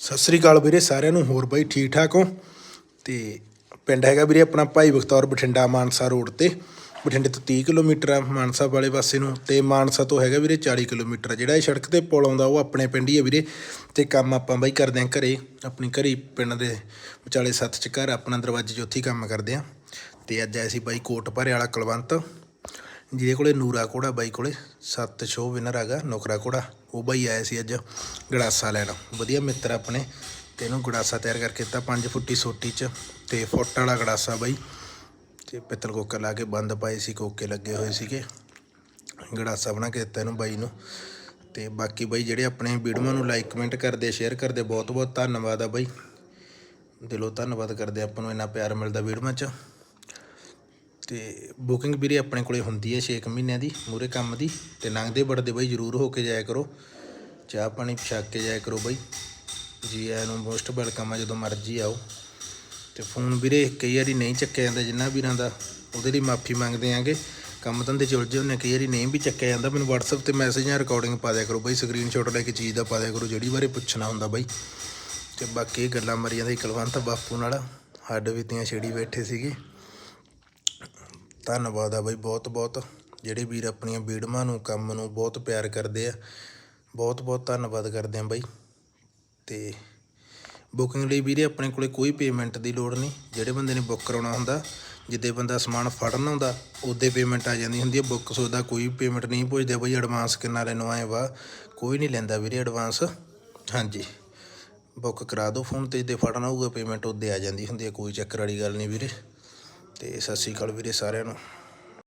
ਸਤਿ ਸ੍ਰੀ ਅਕਾਲ ਵੀਰੇ, ਸਾਰਿਆਂ ਨੂੰ ਹੋਰ ਬਾਈ ਠੀਕ ਠਾਕ ਹੋ? ਤੇ ਪਿੰਡ ਹੈਗਾ ਵੀਰੇ ਆਪਣਾ ਭਾਈ ਬਖਤੌਰ ਬਠਿੰਡਾ ਮਾਨਸਾ ਰੋਡ ਤੇ। ਬਠਿੰਡੇ ਤੋਂ 30 ਕਿਲੋਮੀਟਰ ਆ ਮਾਨਸਾ ਵਾਲੇ ਪਾਸੇ ਨੂੰ ਤੇ ਮਾਨਸਾ ਤੋਂ ਹੈਗਾ ਵੀਰੇ 40 ਕਿਲੋਮੀਟਰ ਆ। ਜਿਹੜਾ ਇਹ ਸੜਕ ਤੇ ਪੁਲ ਆਉਂਦਾ, ਉਹ ਆਪਣੇ ਪਿੰਡ ਹੀ ਆ ਵੀਰੇ। ਤੇ ਕੰਮ ਆਪਾਂ ਬਾਈ ਕਰਦੇ ਆਂ ਘਰੇ, ਆਪਣੀ ਘਰੀ ਪਿੰਡ ਦੇ ਵਿਚਾਲੇ ਸੱਤ ਚ ਘਰ, ਆਪਣਾ ਦਰਵਾਜ਼ੇ 'ਚ ਉੱਥੇ ਹੀ ਕੰਮ ਕਰਦੇ ਆਂ ਤੇ ਅੱਜ ਆਏ ਸੀ ਬਾਈ ਕੋਟ ਭਰੇ ਵਾਲਾ ਕੁਲਵੰਤ। ਜਿਹਦੇ ਕੋਲੇ ਨੂਰਾ ਕੋੜਾ ਬਾਈ ਕੋਲੇ ਸੱਤ ਸ਼ੋ ਵਿਨਰ ਹੈਗਾ, ਨੁਕਰਾ ਕੋੜਾ ਉਹ ਬਾਈ ਆਇਆ ਸੀ ਅੱਜ ਗੜਾਸਾ ਲੈਣ। ਵਧੀਆ ਮਿੱਤਰ ਆਪਣੇ ਤੇ ਇਹਨੂੰ ਗੜਾਸਾ ਤਿਆਰ ਕਰਕੇ ਦਿੱਤਾ 5 ਫੁੱਟੀ ਸੋਟੀ ਚ ਤੇ ਫੁੱਟ ਵਾਲਾ ਗੜਾਸਾ ਬਾਈ। ਤੇ ਪਿੱਤਲ ਕੋਕਾ ਲਾ ਕੇ ਬੰਦ ਪਾਏ ਸੀ, ਕੋਕੇ ਲੱਗੇ ਹੋਏ ਸੀਗੇ। ਗੜਾਸਾ ਬਣਾ ਕੇ ਦਿੱਤਾ ਇਹਨੂੰ ਬਾਈ ਨੂੰ। ਤੇ ਬਾਕੀ ਬਾਈ ਜਿਹੜੇ ਆਪਣੇ ਵੀਡੀਓ ਨੂੰ ਲਾਈਕ ਕਮੈਂਟ ਕਰਦੇ ਸ਼ੇਅਰ ਕਰਦੇ ਬਹੁਤ ਬਹੁਤ ਧੰਨਵਾਦ ਆ ਬਾਈ। ਦਿਲੋਂ ਧੰਨਵਾਦ ਕਰਦੇ ਆਪਾਂ ਨੂੰ, ਇੰਨਾ ਪਿਆਰ ਮਿਲਦਾ ਵੀਡੀਓ 'ਚ। ਤੇ ਬੁਕਿੰਗ ਵੀਰੇ ਆਪਣੇ ਕੋਲੇ ਹੁੰਦੀ ਹੈ 6 ਮਹੀਨਿਆਂ ਦੀ ਮੂਰੇ ਕੰਮ ਦੀ, ਤੇ ਲੰਘਦੇ ਵੜਦੇ ਬਈ ਜਰੂਰ ਹੋ ਕੇ ਜਾਇਆ ਕਰੋ। ਚਾਹ ਪਾਣੀ ਛਕ ਕੇ ਜਾਇਆ ਕਰੋ ਬਈ। ਜੀ ਆਇਆਂ ਨੂੰ ਮੋਸਟ ਵੈਲਕਮ ਆ ਜਦੋਂ ਮਰਜ਼ੀ ਆਓ। ਤੇ ਫੋਨ ਵੀਰੇ ਕਈ ਵਾਰੀ ਨਹੀਂ ਚੱਕਿਆ ਜਾਂਦਾ ਜਿੰਨਾ ਵੀਰਾਂ ਦਾ, ਉਹਦੇ ਲਈ ਮਾਫੀ ਮੰਗਦੇ ਆਂਗੇ। ਕੰਮ ਧੰਦੇ ਚ ਉਲਝੇ ਹੁੰਦੇ ਕਈ ਵਾਰੀ ਨਹੀਂ ਵੀ ਚੱਕਿਆ ਜਾਂਦਾ। ਮੈਨੂੰ WhatsApp ਤੇ ਮੈਸੇਜ ਜਾਂ ਰਿਕਾਰਡਿੰਗ ਪਾ ਦਿਆ ਕਰੋ ਬਈ ਸਕਰੀਨਸ਼ਾਟ ਲੈ ਕੇ ਚੀਜ਼ ਦਾ ਪਾ ਦਿਆ ਕਰੋ, ਜਿਹੜੀ ਬਾਰੇ ਪੁੱਛਣਾ ਹੁੰਦਾ ਬਾਈ। ਤੇ ਬਾਕੀ ਗੱਲਾਂ ਮਰੀਆਂ ਦਾ ਕਲਵੰਤ ਬਾਪੂ ਨਾਲ, ਹੱਡ ਵਿੱਤੀਆਂ ਛੇੜੀ ਬੈਠੇ ਸੀਗੇ। ਧੰਨਵਾਦ ਆ ਬਾਈ, ਬਹੁਤ ਬਹੁਤ। ਜਿਹੜੇ ਵੀਰ ਆਪਣੀਆਂ ਵੀਡੀਓਆਂ ਨੂੰ, ਕੰਮ ਨੂੰ ਬਹੁਤ ਪਿਆਰ ਕਰਦੇ ਆ, ਬਹੁਤ ਬਹੁਤ ਧੰਨਵਾਦ ਕਰਦੇ ਆ ਬਾਈ। ਤੇ ਬੁਕਿੰਗ ਲਈ ਵੀਰੇ ਆਪਣੇ ਕੋਲੇ ਕੋਈ ਪੇਮੈਂਟ ਦੀ ਲੋੜ ਨਹੀਂ। ਜਿਹੜੇ ਬੰਦੇ ਨੇ ਬੁੱਕ ਕਰਾਉਣਾ ਹੁੰਦਾ, ਜਿੱਦੇ ਬੰਦਾ ਸਮਾਨ ਫੜਨ ਆਉਂਦਾ, ਉਹਦੇ ਪੇਮੈਂਟ ਆ ਜਾਂਦੀ ਹੁੰਦੀ ਹੈ ਬੁੱਕ ਸੋਦਾ ਕੋਈ ਪੇਮੈਂਟ ਨਹੀਂ ਪੁੱਛਦੇ ਬਈ ਐਡਵਾਂਸ ਕਿੰਨਾ ਲੈਣੋ ਆਏ ਵਾ। ਕੋਈ ਨਹੀਂ ਲੈਂਦਾ ਵੀਰੇ ਐਡਵਾਂਸ ਹਾਂਜੀ। ਬੁੱਕ ਕਰਾ ਦਿਓ ਫੋਨ ਤੇ, ਜਿੱਦੇ ਫੜਨਾ ਹੋਊਗਾ ਪੇਮੈਂਟ ਉਹਦੇ ਆ ਜਾਂਦੀ ਹੁੰਦੀ ਹੈ ਕੋਈ ਚੱਕਰ ਵਾਲੀ ਗੱਲ ਨਹੀਂ ਵੀਰੇ। ਤੇ ਸਤਿ ਸ਼੍ਰੀ ਅਕਾਲ ਵੀਰੇ ਸਾਰਿਆਂ ਨੂੰ